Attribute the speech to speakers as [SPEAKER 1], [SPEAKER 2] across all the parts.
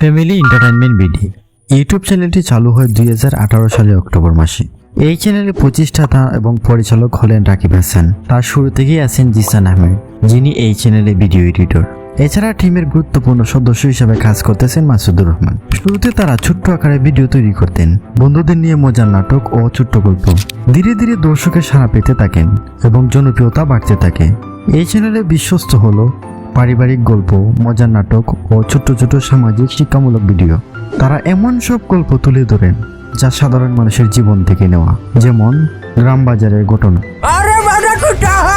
[SPEAKER 1] Family entertainment BD YouTube চ্যানেলটি চালু হয় দুই সালের অক্টোবর মাসে। এই চ্যানেলের প্রতিষ্ঠাতা এবং পরিচালক হলেন রাকিব হাসান। তার শুরু থেকেই আছেন জিসান আহমেদ, যিনি এই চ্যানেলের ভিডিও এডিটর এছাড়া টিমের গুরুত্বপূর্ণ সদস্য হিসেবে কাজ করতেছেন মাসুদুর রহমান। শুরুতে তারা ছোট্ট আকারে ভিডিও তৈরি করতেন। বন্ধুদের নিয়ে মজার নাটক ও ছোট্ট গল্প। ধীরে ধীরে দর্শকের সাড়া পেতে থাকেন এবং জনপ্রিয়তা বাড়তে থাকে। এই চ্যানেলে বিশ্বস্ত হলো পারিবারিক গল্প মজার নাটক ও ছোট ছোট সামাজিক শিক্ষামূলক ভিডিও। তারা এমন সব গল্প তুলে ধরেন যা সাধারণ মানুষের জীবন থেকে নেওয়া যেমন গ্রাম বাজারের ঘটনা।
[SPEAKER 2] আরে বেটা
[SPEAKER 1] ভুল
[SPEAKER 2] টাহা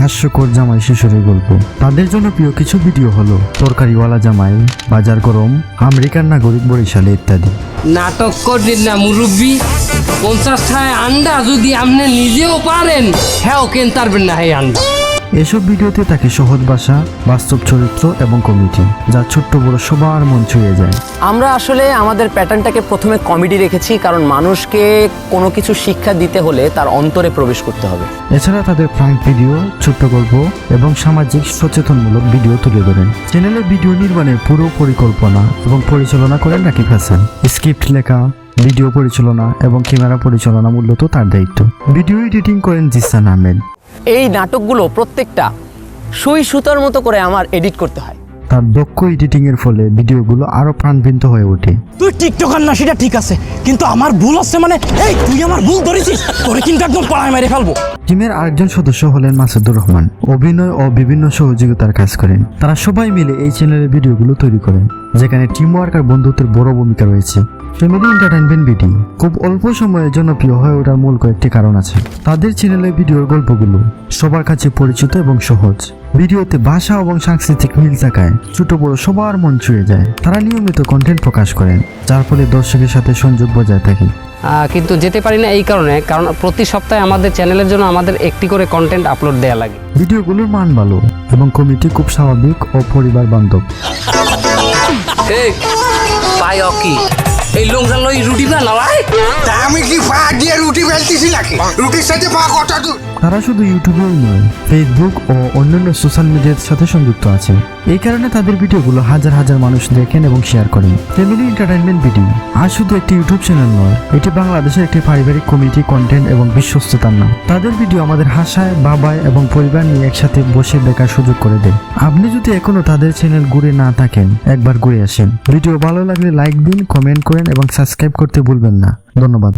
[SPEAKER 1] হাস্যকর জামাই শিশুরের গল্প। তাদের জন্য প্রিয় কিছু ভিডিও হলো, তরকারিওয়ালা জামাই, বাজার গরম আমেরিকান নাগরিক বরিশালে ইত্যাদি।
[SPEAKER 3] নাটক করলেন না পঞ্চাশ ঠায়ের আন্ডা যদি আপনি নিজেও পারেন হ্যাঁ কেন তারবেন না হ্যাঁ আন্ডা?
[SPEAKER 1] এসব ভিডিওতে থাকে সহজ ভাষা বাস্তব চরিত্র এবং কমিটি যা ছোট্ট বড় সবার মন ছুঁয়ে যায়।
[SPEAKER 4] আমরা আসলে আমাদের প্যাটার্নটাকে প্রথমে কমেডি রেখেছি কারণ মানুষকে কোনো কিছু শিক্ষা দিতে হলে তার অন্তরে প্রবেশ করতে হবে।
[SPEAKER 1] এছাড়া তাদের প্রাঙ্ক ভিডিও ছোট্ট গল্প এবং সামাজিক সচেতনমূলক ভিডিও তুলে ধরেন। চ্যানেলের ভিডিও নির্মাণের পুরো পরিকল্পনা এবং পরিচালনা করেন রাকিব হাসান। স্ক্রিপ্ট লেখা ভিডিও পরিচালনা এবং ক্যামেরা পরিচালনা মূলত তার দায়িত্ব। ভিডিও এডিটিং করেন জিসান আহমেদ।
[SPEAKER 4] এই নাটকগুলো প্রত্যেকটা সুই সুতার মতো করে আমার এডিট করতে হয়।
[SPEAKER 1] তার দক্ষ এডিটিং এর ফলে ভিডিওগুলো আরও প্রাণবন্ত হয়ে ওঠে।
[SPEAKER 2] তুই টিকটকার না সেটা ঠিক আছে কিন্তু আমার ভুল হচ্ছে মানে এই তুই আমার ভুল ধরেছিস তোরে কিন্তু একদম পাড়ায় মেরে ফেলব।
[SPEAKER 1] টিমের আরেকজন সদস্য হলেন মাসুদুর রহমান। অভিনয় ও বিভিন্ন সহযোগিতার কাজ করেন। তারা সবাই মিলে এই চ্যানেলের ভিডিওগুলো তৈরি করেন। যেখানে টিম ওয়ার্ক আর বন্ধুত্বের বড় ভূমিকা রয়েছে। ফ্যামিলি এন্টারটেনমেন্ট ভিডিও খুব অল্প সময়ে জনপ্রিয় হয়ে ওঠার মূল কয়েকটি কারণ আছে। তাদের চ্যানেলের ভিডিওর গল্পগুলো সবার কাছে পরিচিত এবং সহজ। ভিডিওতে ভাষা এবং সাংস্কৃতিক মিল থাকায় ছোট বড় সবার মন ছুঁয়ে যায়। তারা নিয়মিত কন্টেন্ট প্রকাশ করেন যার ফলে দর্শকের সাথে সংযোগ বজায় থাকে।
[SPEAKER 3] কিন্তু যেতে পারি না এই কারণে কারণ প্রতি সপ্তাহে আমাদের চ্যানেলের জন্য আমাদের একটি করে কন্টেন্ট আপলোড দেওয়া লাগে।
[SPEAKER 1] ভিডিওগুলোর মান ভালো এবং কমিটি খুব স্বাভাবিক ও পরিবার বান্ধব
[SPEAKER 3] এই পাই অকি। এই লোকজন লই রুটি
[SPEAKER 5] তা আমি কি পা দিয়ে রুটি বেলতেছি নাকি? রুটির সাথে পা কটা দূর
[SPEAKER 1] তারা শুধু ইউটিউবেই নয় ফেসবুক ও অন্যান্য সোশ্যাল মিডিয়ার সাথে সংযুক্ত আছে। এই কারণে তাদের ভিডিওগুলো হাজার হাজার মানুষ দেখেন এবং শেয়ার করেন। ফ্যামিলি এন্টারটেনমেন্ট ভিডিও আর শুধু একটি ইউটিউব চ্যানেল নয়, এটি বাংলাদেশের একটি পারিবারিক কমিটি কন্টেন্ট এবং বিশ্বস্ততার নাম। তাদের ভিডিও আমাদের হাসায়, বাবায় এবং পরিবার নিয়ে একসাথে বসে দেখার সুযোগ করে দেয়। আপনি যদি এখনও তাদের চ্যানেল ঘুরে না থাকেন, একবার ঘুরে আসেন। ভিডিও ভালো লাগলে লাইক দিন কমেন্ট করেন এবং সাবস্ক্রাইব করতে ভুলবেন না। ধন্যবাদ।